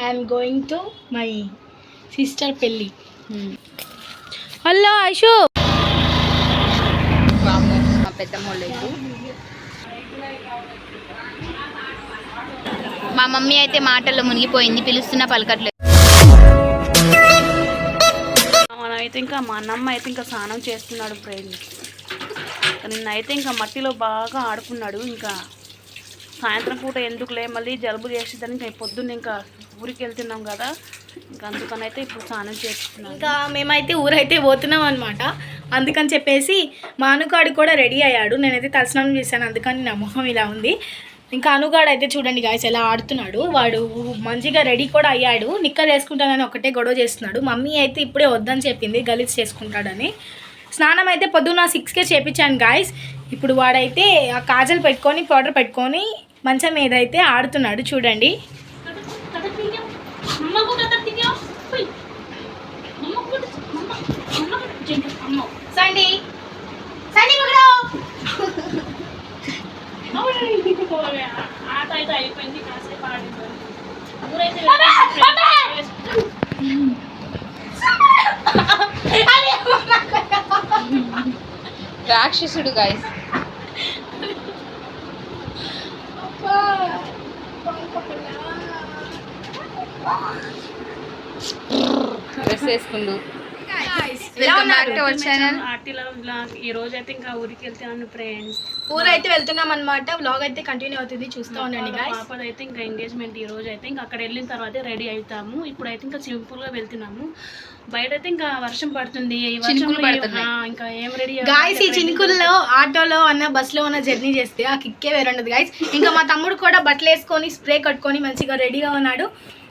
I'm going to my sister పెళ్ళి hello Aishu వామ్మో, మా మా మమ్మీ అయితే మాటల్లో మునిగిపోయింది పిలుస్తున్న పలకట్లేదు. మనమైతే ఇంకా మా అన్నమ్మ అయితే ఇంకా స్నానం చేస్తున్నాడు ఫ్రెండ్స్ నిన్న అయితే ఇంకా మట్టిలో బాగా ఆడుకున్నాడు ఇంకా సాయంత్రం పూట ఎందుకులే మళ్ళీ జలుబు చేసేదని మేము పొద్దున్న ఇంకా ఊరికి వెళ్తున్నాం కదా. ఇంకా అందుకని అయితే ఇప్పుడు స్నానం చేస్తున్నాం ఇంకా మేమైతే ఊరైతే పోతున్నాం అనమాట అందుకని చెప్పేసి మా అనుగాడు కూడా రెడీ అయ్యాడు. నేనైతే తలస్నానం చేశాను అందుకని నా మొహం ఇలా ఉంది. ఇంకా అనుగాడు అయితే చూడండి గాయస్ ఎలా ఆడుతున్నాడు. వాడు మంచిగా రెడీ కూడా అయ్యాడు. నిక్కలు వేసుకుంటానని ఒకటే గొడవ చేస్తున్నాడు. మమ్మీ అయితే ఇప్పుడే వద్దని చెప్పింది గలీజ్ చేసుకుంటాడని. స్నానం అయితే పొద్దున్న సిక్స్కే చేపించాను గాయస్ ఇప్పుడు వాడైతే ఆ కాజల్ పెట్టుకొని పౌడర్ పెట్టుకొని మంచం అయితే ఆడుతున్నాడు చూడండి. సండి. సండి రాక్షసుడు guys dress వేసుకుండు welcome back to our channel ఆర్టీలో blog ఈ రోజు అయితే ఇంకా ఊరికి వెళ్తున్నాను ఫ్రెండ్స్ ఊరైతే వెళ్తున్నాం అనమాట వ్లాగ్ అయితే కంటిన్యూ అవుతుంది. చూస్తూ ఉండండి గాయస్ పాపది అయితే ఇంకా ఎంగేజ్మెంట్ ఈ రోజు అయితే ఇంకా అక్కడ వెళ్ళిన తర్వాత రెడీ అవుతాము. ఇప్పుడైతే ఇంకా సింపుల్గా వెళ్తున్నాము. బయట అయితే ఇంకా వర్షం పడుతుంది. ఇంకా ఏం రెడీ గాయస్ ఈ చినుకుల్లో ఆటోలో అన్న బస్సులో ఉన్న జర్నీ చేస్తే ఆ కిక్కే వేరుండదు గాయస్ ఇంకా మా తమ్ముడు కూడా బట్టలు వేసుకొని స్ప్రే కట్టుకొని మంచిగా రెడీగా ఉన్నాడు.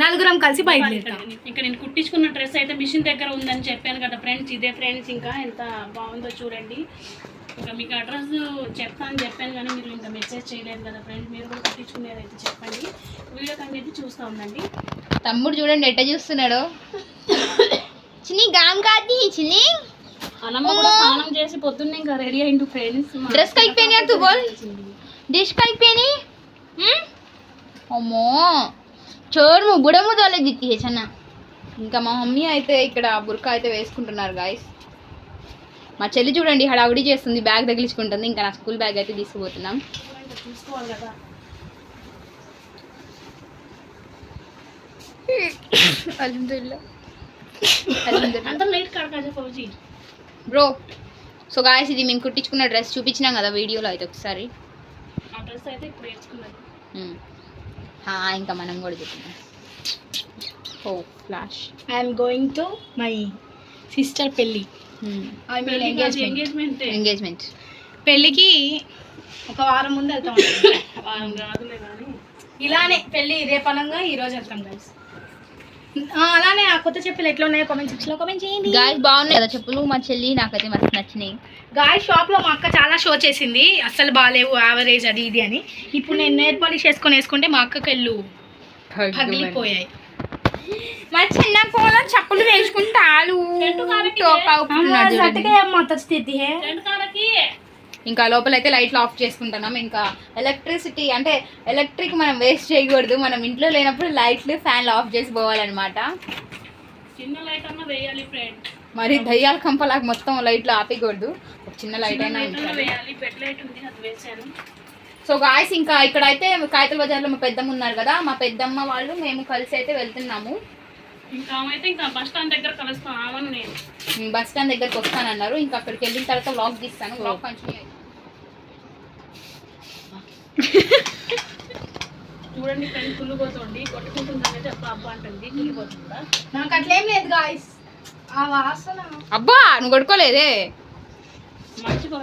నలుగురం కలిసి బయలుదేరుతాం ఇంకా నేను కుట్టించుకున్న డ్రెస్ అయితే మిషన్ దగ్గర ఉందని చెప్పాను కదా ఫ్రెండ్స్ ఇదే ఫ్రెండ్స్ ఇంకా ఎంత బాగుందో చూడండి. ఇంకా మీకు అడ్రస్ చెప్తాను చెప్పాను కానీ మీరు ఇంకా మెసేజ్ చేయలేదు కదా ఫ్రెండ్స్ మీరు కూడా కుట్టించుకునేది అయితే చెప్పండి. వీడియో కానీ అయితే చూస్తూ ఉండండి. తమ్ముడు చూడండి ఎట్ట చూస్తున్నాడు. చిన్ని గామ్ కాది చిన్ని. అన్నమ్మ కూడా స్నానం చేసి పొద్దున్నే ఇంకా రెడీ అయిండు ఫ్రెండ్స్ డ్రెస్ కైపోయినా తు బోల్. డిష్ కైపోయి అమ్మో. చోరు ముగ్గుడము తోలే చన్న ఇంకా మా మమ్మీ అయితే ఇక్కడ బుర్కా అయితే వేసుకుంటున్నారు గాయస్ మా చెల్లి చూడండి హడావుడి చేస్తుంది బ్యాగ్ తగిలించుకుంటుంది. ఇంకా నా స్కూల్ బ్యాగ్ అయితే తీసుకుపోతున్నాం. బ్రో సో గాయస్ ఇది మేము కుట్టించుకున్న డ్రెస్ చూపించినాం కదా వీడియోలో అయితే ఒకసారి. ఆ డ్రెస్ అయితే ఇప్పుడు ఇంకా మనం కూడా చెప్తున్నాం ఓ flash I'm going to my sister పెళ్ళి ఐ మీన్ ఎంగేజ్మెంట్ ఎంగేజ్మెంట్ పెళ్ళికి ఒక వారం ముందు వెళ్తాం. వారం కాదులే కానీ. ఇలానే పెళ్ళి రేపనంగా ఈ రోజు వెళ్తాం గైస్ అలానే ఆ కొత్త చెప్పులు ఎట్లా ఉన్నాయో కామెంట్ సెక్షన్లో కామెంట్ చేయండి. గాయస్ బాగున్నాయి కదా చెప్పులు మా చెల్లి నాకైతే మస్తు నచ్చినాయి. గాయ షాప్లో మా అక్క చాలా షో చేసింది. అస్సలు బాగాలేవు యావరేజ్ అది ఇది అని. ఇప్పుడు నేను నేర్ పాలిష్ వేసుకొని వేసుకుంటే మా అక్కకి వెళ్ళు పగిలిపోయాయి. మా చిన్న కోల చెప్పులు హే రెండు కాలకి ఇంకా లోపల అయితే లైట్లు ఆఫ్ చేసుకుంటున్నాం. ఇంకా ఎలక్ట్రిసిటీ అంటే ఎలక్ట్రిక్ మనం వేస్ట్ చేయకూడదు. మనం ఇంట్లో లేనప్పుడు లైట్లు ఫ్యాన్లు ఆఫ్ చేసి పోవాలన్నమాట. చిన్న లైట్ అన్న వేయాలి ఫ్రెండ్. మరి దయ్యాల కంపలాగా మొత్తం లైట్లు ఆపేయకూడదు. ఒక చిన్న లైట్ అయినా సో గాయస్ ఇంకా ఇక్కడైతే కాయతల బజార్లో మా పెద్దమ్మ ఉన్నారు కదా. మా పెద్దమ్మ వాళ్ళు మేము కలిసి అయితే వెళ్తున్నాము. ఇంకా ఆమె అయితే ఇంకా బస్ స్టాండ్ దగ్గర కలుస్తాం ఆమెను నేను. బస్ స్టాండ్ దగ్గరకు వస్తానన్నారు. ఇంకా అక్కడికి వెళ్ళిన తర్వాత వ్లాగ్ తీస్తాను. వ్లాగ్ కంటిన్యూ చూడండి ఫ్రెండ్ కుళ్ళిపోతుంది కొట్టుకుంటుందని చెప్ప అబ్బా అంటుంది. కుళ్ళిపోతుందా నాకు అట్లేం లేదు గాయస్ ఆ వాసన. అబ్బా నువ్వు కొడుకోలేదే మంచిగా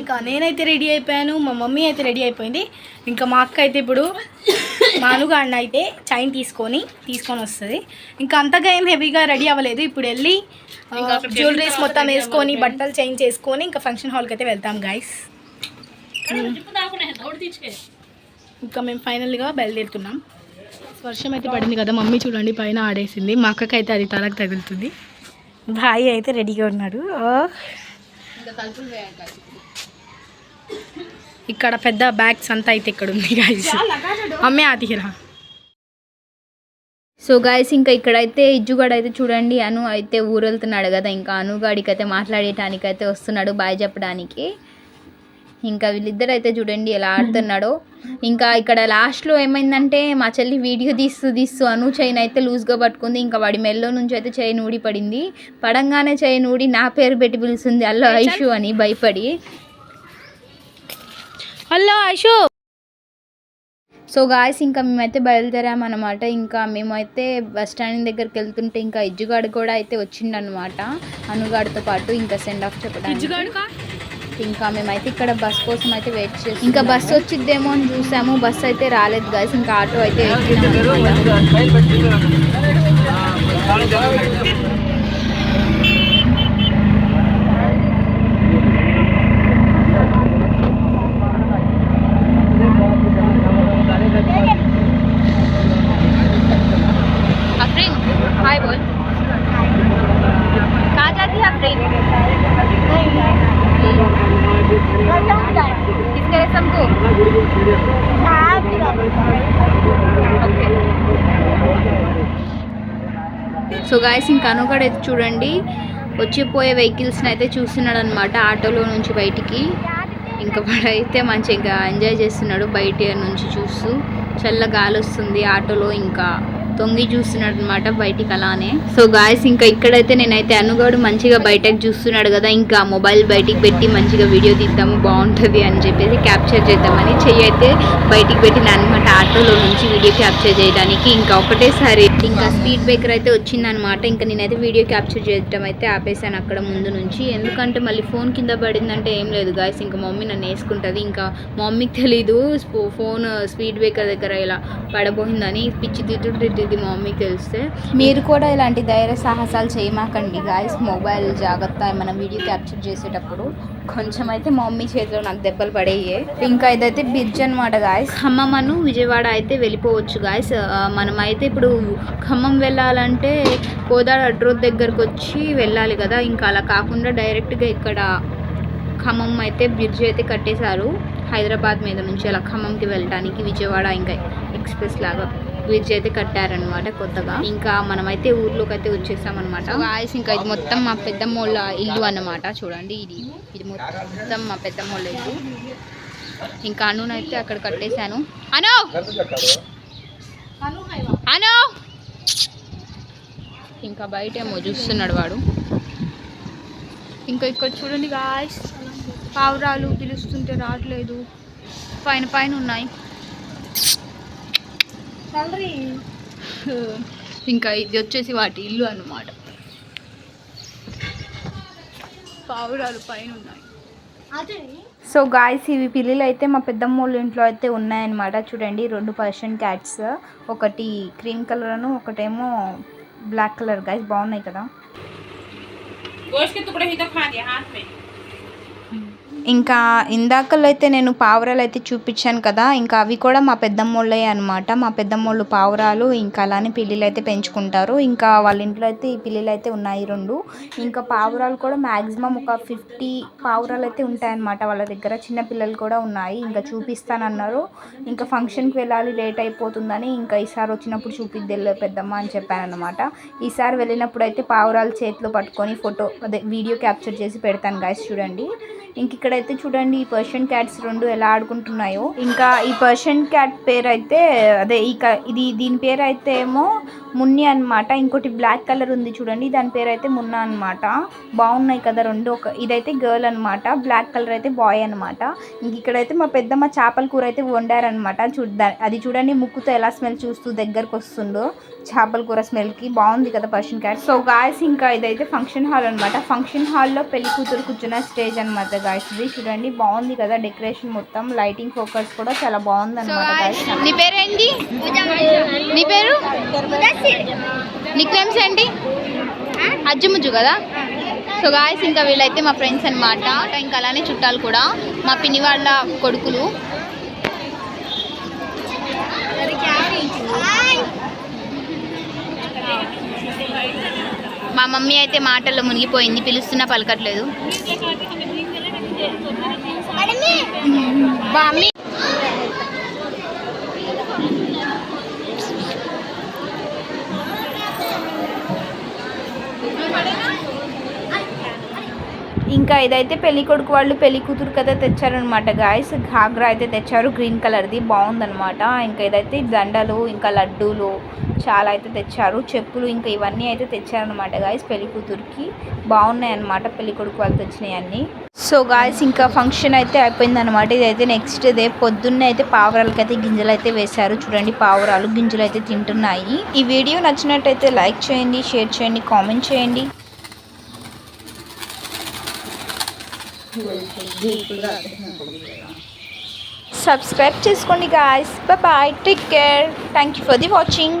ఇంకా నేనైతే రెడీ అయిపోయాను మా మమ్మీ అయితే రెడీ అయిపోయింది. ఇంకా మా అక్క అయితే ఇప్పుడు మా అనుగాడిన అయితే చైన్ తీసుకొని తీసుకొని వస్తుంది. ఇంకా అంతగా ఏం హెవీగా రెడీ అవ్వలేదు. ఇప్పుడు వెళ్ళి జ్యువెలరీస్ మొత్తం వేసుకొని బట్టలు చేంజ్ చేసుకొని ఇంకా ఫంక్షన్ హాల్కి అయితే వెళ్తాం తీసుకే ఇంకా మేము ఫైనల్గా బయలుదేరుతున్నాం. వర్షం అయితే పడింది కదా మమ్మీ చూడండి పైన ఆడేసింది. మా అక్కకి అయితే అది తలకు తగులుతుంది. భాయ్ అయితే రెడీగా ఉన్నాడు. ఇక్కడ పెద్ద బ్యాగ్స్ అంతా అయితే ఇక్కడ ఉంది గాయస్ అమ్మే ఆతిరా సో గాయస్ ఇంకా ఇక్కడైతే ఇజ్జుగాడు అయితే చూడండి అను అయితే ఊరెళ్తున్నాడు కదా ఇంకా అనుగాడికి అయితే మాట్లాడేటానికి అయితే వస్తున్నాడు బాయ్ చెప్పడానికి. ఇంకా వీళ్ళిద్దరు అయితే చూడండి ఎలా ఆడుతున్నాడో. ఇంకా ఇక్కడ లాస్ట్లో ఏమైందంటే మా చెల్లి వీడియో తీస్తూ తీస్తూ అను చైన్ అయితే లూజ్గా పట్టుకుంది. ఇంకా వాడి మెల్లో నుంచి అయితే చైన్ ఊడి పడింది పడంగానే చైన్ ఊడి నా పేరు పెట్టి పిలుస్తుంది. అల్లో ఐషు అని భయపడి. హలో ఐషు. సో గాయస్ ఇంకా మేమైతే బయలుదేరామన్నమాట ఇంకా మేమైతే బస్ స్టాండ్ దగ్గరికి వెళ్తుంటే ఇంకా ఇజ్జుగాడు కూడా అయితే వచ్చిండనమాట అనుగాడితో పాటు ఇంకా సెండ్ ఆఫ్ చెప్పడానికి. ఇంకా మేమైతే ఇక్కడ బస్ కోసం అయితే వెయిట్ చేసి ఇంకా బస్ వచ్చిద్దేమో అని చూసాము. బస్ అయితే రాలేదు గాయస్ ఇంకా ఆటో అయితే సో గాయస్ ఇంకా అనుగడ చూడండి. వచ్చిపోయే వెహికల్స్ని అయితే చూస్తున్నాడు అనమాట ఆటోలో నుంచి బయటికి. ఇంకా వాడైతే మంచిగా ఎంజాయ్ చేస్తున్నాడు బయట నుంచి చూస్తూ. చల్ల గాలి వస్తుంది ఆటోలో ఇంకా. తొంగి చూస్తున్నాడు అనమాట బయటికి అలానే. సో గాయస్ ఇంకా ఇక్కడైతే నేనైతే అనుగోడు మంచిగా బయటకు చూస్తున్నాడు కదా ఇంకా మొబైల్ బయటికి పెట్టి మంచిగా వీడియో తీద్దాము బాగుంటుంది అని చెప్పేసి క్యాప్చర్ చేద్దామని చెయ్యి అయితే బయటికి పెట్టిన అనమాట ఆటోలో నుంచి వీడియో క్యాప్చర్ చేయడానికి. ఇంకా ఒకటేసారి ఇంకా స్పీడ్ బ్రేకర్ అయితే వచ్చిందనమాట ఇంకా నేనైతే వీడియో క్యాప్చర్ చేయడం అయితే ఆపేసాను అక్కడ ముందు నుంచి. ఎందుకంటే మళ్ళీ ఫోన్ కింద పడిందంటే ఏం లేదు గాయస్ ఇంకా మమ్మీ నన్ను వేసుకుంటుంది. ఇంకా మమ్మీకి తెలీదు ఫోన్ స్పీడ్ బ్రేకర్ దగ్గర ఇలా పడబోయిందని పిచ్చి తిట్టుడు తిట్టింది మా మమ్మీకి తెలిస్తే. మీరు కూడా ఇలాంటి ధైర్య సాహసాలు చేయమాకండి గాయస్ మొబైల్ జాగ్రత్త మనం వీడియో క్యాప్చర్ చేసేటప్పుడు. కొంచెం అయితే మా మమ్మీ చేతిలో నాకు దెబ్బలు పడేయే. ఇంకా ఇదైతే బ్రిడ్జ్ అనమాట గాయస్ ఖమ్మం అను విజయవాడ అయితే వెళ్ళిపోవచ్చు గాయస్ మనం అయితే ఇప్పుడు ఖమ్మం వెళ్ళాలంటే కోదాడ రోడ్ దగ్గరకు వచ్చి వెళ్ళాలి కదా. ఇంకా అలా కాకుండా డైరెక్ట్గా ఇక్కడ ఖమ్మం అయితే బ్రిడ్జ్ అయితే కట్టేశారు. హైదరాబాద్ మీద నుంచి అలా ఖమ్మంకి వెళ్ళడానికి విజయవాడ ఇంకా ఎక్స్ప్రెస్ లాగా. బ్రిడ్జ్ అయితే కట్టారనమాట కొత్తగా. ఇంకా మనమైతే ఊర్లోకి అయితే వచ్చేసామన్నమాట వాయిస్ ఇంకా ఇది మొత్తం మా పెద్దమ్మోళ్ళ ఇల్లు అన్నమాట. చూడండి ఇది. ఇది మొత్తం మా పెద్దమ్మోళ్ళ ఇల్లు. ఇంకా అనునైతే అక్కడ కట్టేశాను. అనో! అనో! ఇంకా బయట ఏమో చూస్తున్నాడు వాడు. ఇంకా ఇక్కడ చూడండి గాయస్ పావురాలు పిలుస్తుంటే రావట్లేదు. పైన పైన ఉన్నాయి. ఇంకా ఇది వచ్చేసి వాటి ఇల్లు అన్నమాట. పావురాలు పైన ఉన్నాయి. సో గాయస్ ఇవి పిల్లులు అయితే మా పెద్దమ్మ వాళ్ళ ఇంట్లో అయితే ఉన్నాయన్నమాట. చూడండి రెండు పర్షియన్ క్యాట్స్. ఒకటి క్రీమ్ కలర్ అను ఒకటేమో బ్లాక్ కలర్. గాయస్ బాగున్నాయి కదా? ఇంకా ఇందాకలో అయితే నేను పావురాలు అయితే చూపించాను కదా ఇంకా అవి కూడా మా పెద్దమ్మోళ్ళే అనమాట మా పెద్దమ్మోళ్ళు పావురాలు ఇంకా అలానే పిల్లిలు అయితే పెంచుకుంటారు. ఇంకా వాళ్ళ ఇంట్లో అయితే ఈ పిల్లిలు అయితే ఉన్నాయి రెండు. ఇంకా పావురాలు కూడా మ్యాక్సిమం ఒక ఫిఫ్టీ పావురాలు అయితే ఉంటాయన్నమాట వాళ్ళ దగ్గర. చిన్న పిల్లలు కూడా ఉన్నాయి. ఇంకా చూపిస్తానన్నారు. ఇంకా ఫంక్షన్కి వెళ్ళాలి లేట్ అయిపోతుందని ఇంకా ఈసారి వచ్చినప్పుడు చూపిద్ది పెద్దమ్మ అని చెప్పానమాట ఈసారి వెళ్ళినప్పుడు అయితే పావురాలు చేతిలో పట్టుకొని ఫోటో అదే వీడియో క్యాప్చర్ చేసి పెడతాను గాయస్ చూడండి. ఇంక ఇక్కడైతే చూడండి ఈ పర్షియన్ క్యాట్స్ రెండు ఎలా ఆడుకుంటున్నాయో. ఇంకా ఈ పర్షియన్ క్యాట్ పేరు అయితే అదే ఇక ఇది దీని పేరు అయితే ఏమో మున్ని అన్నమాట. ఇంకోటి బ్లాక్ కలర్ ఉంది చూడండి దాని పేరు అయితే మున్నా అన్నమాట. బాగున్నాయి కదా రెండు ఒక ఇదైతే గర్ల్ అన్నమాట బ్లాక్ కలర్ అయితే బాయ్ అన్నమాట. ఇంక ఇక్కడైతే మా పెద్దమ్మ చేపల కూర అయితే వండారనమాట చూడ అది చూడండి ముక్కుతో ఎలా స్మెల్ చూస్తూ దగ్గరకు వస్తుందో. చేపల కూర స్మెల్కి బాగుంది కదా పర్షియన్ క్యాట్ సో గాయస్ ఇంకా ఇదైతే ఫంక్షన్ హాల్ అనమాట ఫంక్షన్ హాల్లో పెళ్ళి కూతురు కూర్చున్న స్టేజ్ అనమాట గాయస్ ఇది చూడండి బాగుంది కదా డెకరేషన్ మొత్తం. లైటింగ్ ఫోకస్ కూడా చాలా బాగుంది అనమాట నీ పేరేంటి నీ పేరు? నిక్ నేమ్స్ ఏంటి? అజ్జుముజ్జు కదా? సో గాయస్ ఇంకా వీళ్ళైతే మా ఫ్రెండ్స్ అనమాట ఇంకా అలానే చుట్టాలు కూడా. మా పిన్ని వాళ్ళ కొడుకులు. మా మమ్మీ అయితే మాటల్లో మునిగిపోయింది పిలుస్తున్నా పలకట్లేదు. ఇంకా ఇదైతే పెళ్ళి కొడుకు వాళ్ళు పెళ్ళి కూతురు కదా తెచ్చారనమాట గాయస్ ఘాగ్రా అయితే తెచ్చారు గ్రీన్ కలర్ది బాగుందనమాట. ఇంకా ఇదైతే దండలు ఇంకా లడ్డూలు చాలా అయితే తెచ్చారు చెప్పులు ఇంకా ఇవన్నీ అయితే తెచ్చారనమాట గాయస్ పెళ్ళి కూతురికి. బాగున్నాయి అనమాట పెళ్ళి కొడుకు వాళ్ళు తెచ్చినాయి అన్నీ. సో గాయస్ ఇంకా ఫంక్షన్ అయితే అయిపోయింది అనమాట ఇదైతే నెక్స్ట్ డే పొద్దున్నే అయితే పావురాలకి అయితే గింజలు అయితే వేశారు. చూడండి పావురాలు గింజలు అయితే తింటున్నాయి. ఈ వీడియో నచ్చినట్టయితే లైక్ చేయండి షేర్ చేయండి కామెంట్ చేయండి. సబ్స్క్రైబ్ చేసుకోండి guys bye take care thank you for the watching